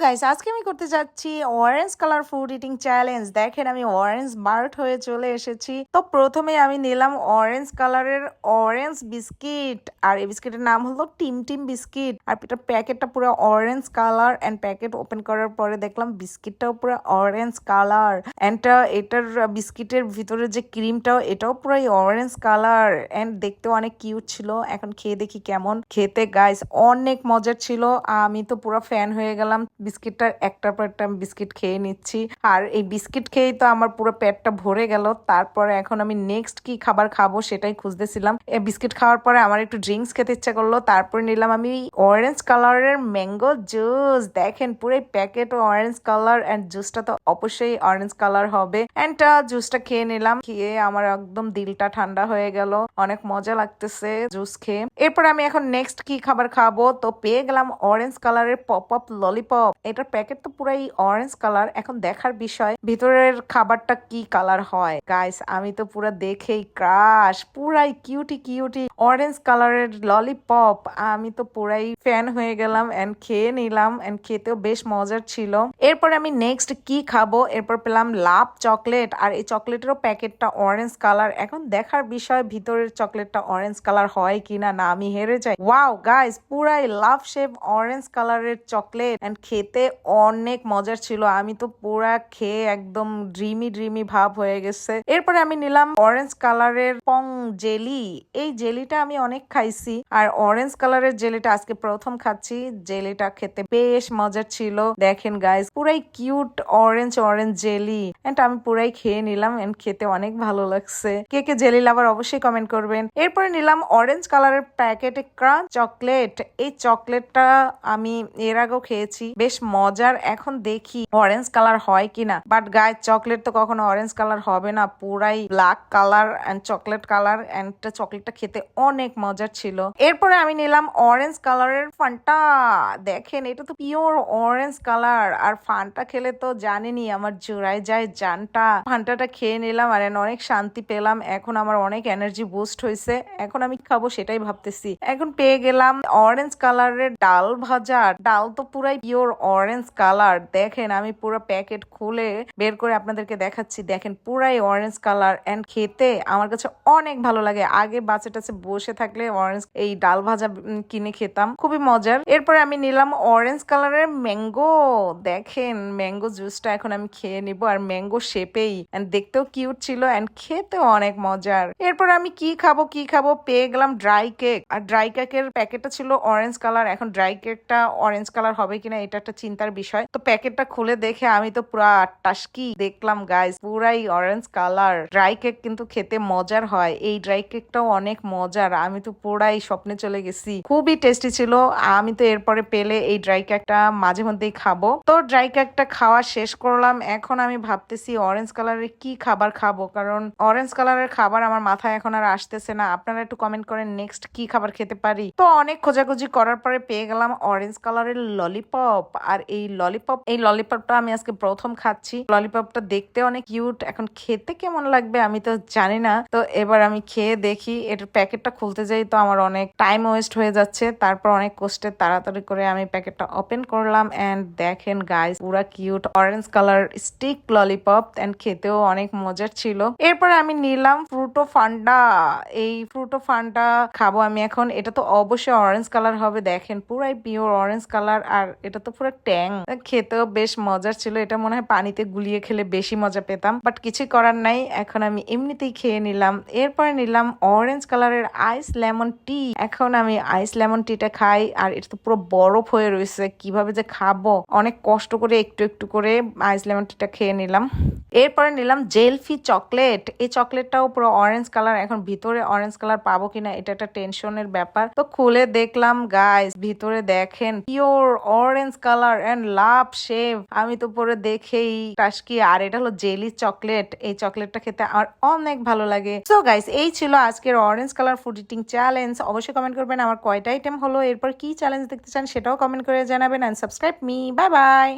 Guys আজকে আমি করতে যাচ্ছি orange colour food eating challenge দেখেন, আমি অরেঞ্জ বার্ট হয়ে চলে এসেছি। তো প্রথমে আমি নিলাম অরেঞ্জ কালারের অরেঞ্জ বিস্কিট আর এই বিস্কিটের নাম হলো টিম টিম বিস্কিট আর এটা প্যাকেটটা পুরো orange colour and packet open করার পরে দেখলাম বিস্কিটটাও পুরো অরেঞ্জ কালার এন্ড এটার বিস্কিটের ভিতরে যে ক্রিমটাও এটাও পুরো অরেঞ্জ কালার এন্ড দেখতে অনেক কিউট ছিল। এখন খেয়ে দেখি কেমন। খেতে গাইস অনেক মজার ছিল। আমি তো পুরো ফ্যান হয়ে গেলাম। বিস্কিটটার একটার পর একটা বিস্কিট খেয়ে নিচ্ছি। আর এই বিস্কিট খেয়েই তো আমার পুরো পেটটা ভরে গেল। তারপরে এখন আমি নেক্সট কি খাবার খাব সেটাই খুঁজতেছিলাম। বিস্কিট খাওয়ার পরে আমার একটু ড্রিঙ্কস খেতে ইচ্ছা করল। তারপরে নিলাম আমি অরেঞ্জ কালারের ম্যাঙ্গো জুস দেখেন পুরো প্যাকেট অরেঞ্জ কালার এন্ড জুসটা তো অবশ্যই অরেঞ্জ কালার হবে। এন্ড জুসটা খেয়ে নিলাম। খেয়ে আমার একদম দিলটা ঠান্ডা হয়ে গেল। অনেক মজা লাগতেছে জুস খেয়ে। এরপর আমি এখন নেক্সট কি খাবার খাব? তো পেয়ে গেলাম অরেঞ্জ কালারের পপ আপ ললিপপ এটার প্যাকেট তো পুরাই অরেঞ্জ কালার এখন দেখার বিষয়, ভিতরের খাবারটা কি কালার হয়? গাইস আমি তো পুরো দেখেই ক্রাশ পুরাই কিউটি কিউটি অরেঞ্জ কালারের ললিপপ আমি তো পুরাই ফ্যান হয়ে গেলাম এন্ড খেয়ে নিলাম এন্ড খেতেও বেশ মজার ছিল। এরপর আমি নেক্সট কি খাব? এরপর পেলাম লাভ চকলেট আর এই চকলেটেরও প্যাকেটটা অরেঞ্জ কালার এখন দেখার বিষয়, ভিতরের চকলেটটা অরেঞ্জ কালার হয় কিনা না, আমি হেরে যাই। ওয়াও গাইস পুরাই লাভ শেপ অরেঞ্জ কালারের চকলেট এন্ড খেতে অনেক মজার ছিল। আমি তো পুরা খেয়ে একদম ড্রিমি ড্রিমি ভাব হয়ে গেছে। এরপরে আমি নিলাম অরেঞ্জ কালারের পং জেলি। এই জেলিটা আমি অনেক খাইছি। আর অরেঞ্জ কালারের জেলিটা আজকে প্রথম খাচ্ছি। জেলিটা খেতে বেশ মজার ছিল। দেখেন গাইস পুরাই cute orange orange jelly. And আমি পুরাই খেয়ে নিলাম এন্ড খেতে অনেক ভালো লাগছে। কে কে জেলি লাভার অবশ্যই কমেন্ট করবেন। এরপরে নিলাম অরেঞ্জ কালারের প্যাকেটে ক্রাঞ্চ চকলেট এই চকলেটটা আমি এর আগেও খেয়েছি। বেশ মজার। এখন দেখি অরেঞ্জ কালার হয় কিনা। বাট গায়ে চকলেট তো কখনো অরেঞ্জ কালার হবে না। পুরাই black colour and chocolate colour and চকলেটটা খেতে অনেক মজার ছিল। এরপরে আমি নিলাম অরেঞ্জ কালারের ফান্টা। দেখেন, এটা তো পিওর অরেঞ্জ কালার আর ফান্টা খেলে তো জানেনি আমার জোড়ায় যায় জানটা। ফান্টাটা খেয়ে নিলাম আর অনেক শান্তি পেলাম। এখন আমার অনেক এনার্জি বুস্ট হয়েছে এখন আমি খাব সেটাই ভাবতেছি। এখন পেয়ে গেলাম অরেঞ্জ কালারের ডাল ভাজা। ডাল তো পুরাই পিওর অরেঞ্জ কালার দেখেন আমি পুরো প্যাকেট খুলে বের করে আপনাদেরকে দেখাচ্ছি। দেখেন পুরাই অরেঞ্জ কালার এন্ড খেতে আমার কাছে অনেক ভালো লাগে। আগে বাচ্চা টাচে বসে থাকলে অরেঞ্জ এই ডাল ভাজা কিনে খেতাম। খুবই মজার। এরপর আমি নিলাম অরেঞ্জ কালারের ম্যাঙ্গো দেখেন ম্যাঙ্গো জুসটা এখন আমি খেয়ে নিব আর ম্যাঙ্গো শেপেই এন্ড দেখতেও কিউট ছিল এন্ড খেতেও অনেক মজার। এরপর আমি কি খাব কি খাব পেয়ে গেলাম ড্রাই কেক আর ড্রাই কেকের প্যাকেটটা ছিল অরেঞ্জ কালার এখন ড্রাই কেকটা অরেঞ্জ কালার হবে কিনা, এটা চিন্তার বিষয়। তো প্যাকেটটা খুলে দেখে আমি তো পুরা টাস্কি দেখলাম গাইস পুরাই অরেঞ্জ কালার ড্রাই কেক কিন্তু খেতে মজার হয়। এই ড্রাই কেকটাও অনেক মজার। আমি তো পুরাই স্বপ্নে চলে গেছি। খুবই টেস্টি ছিল। আমি তো এরপরে পেলে এই ড্রাই কেকটা মাঝে মধ্যেই খাব। তো ড্রাই কেকটা খাওয়া শেষ করলাম। এখন আমি ভাবতেছি অরেঞ্জ কালারের কি খাবার খাব? কারণ অরেঞ্জ কালারের খাবার আমার মাথায় এখন আর আসতেছে না। আপনারা একটু কমেন্ট করেন নেক্সট কি খাবার খেতে পারি? তো অনেক খোঁজাখুঁজি করার পরে পেয়ে গেলাম অরেঞ্জ কালারের ললিপপ আর এই ললিপপ এই ললিপপটা আমি আজকে প্রথম খাচ্ছি। ললিপপটা দেখতে অনেক কিউট এখন খেতে কেমন লাগবে আমি তো জানি না। তো এবার আমি খেয়ে দেখি এটার প্যাকেটটা খুলতে যাই তো আমার অনেক টাইম ওয়েস্ট হয়ে যাচ্ছে। তারপর অনেক কষ্টে তাড়াতাড়ি করে আমি প্যাকেটটা ওপেন করলাম এন্ড দেখেন গাইস পুরা cute orange colour stick lollipop and খেতেও অনেক মজার ছিল। এরপর আমি নিলাম ফ্রুটো ফান্ডা এই ফ্রুটো ফান্ডা খাব আমি এখন। এটা তো অবশ্যই অরেঞ্জ কালার হবে। দেখেন পুরাই পিওর অরেঞ্জ কালার আর এটা তো পুরো ট্যাং। খেতেও বেশ মজার ছিল। এটা মনে হয় পানিতে গুলিয়ে খেলে বেশি মজা পেতাম। বাট কিছু করার নাই। এখন আমি এমনিতেই খেয়ে নিলাম। এরপরে নিলাম অরেঞ্জ কালারের আইস লেমন টি এখন আমি আইস লেমন টিটা খাই আর এটা তো পুরো বরফ হয়ে রয়েছে। কীভাবে যে খাব? অনেক কষ্ট করে একটু একটু করে আইস লেমন টিটা খেয়ে নিলাম। এরপরে নিলাম জেলফি চকলেট। এই চকলেটটাও পুরো অরেঞ্জ কালার এখন ভিতরে অরেঞ্জ কালার পাবো কিনা এটা একটা টেনশনের ব্যাপার। তো খুলে দেখলাম গাইস ভিতরে দেখেন pure orange colour and love shape আমি তো পরে দেখেই টাসকি আর এটা হলো জেলি চকলেট এই চকলেটটা খেতে আমার অনেক ভালো লাগে। সো গাইস এই ছিল আজকের orange colour food eating challenge অবশ্যই কমেন্ট করবেন আমার কয়টা আইটেম হলো, এরপর কি চ্যালেঞ্জ দেখতে চান সেটাও কমেন্ট করে জানাবেন। And subscribe me bye bye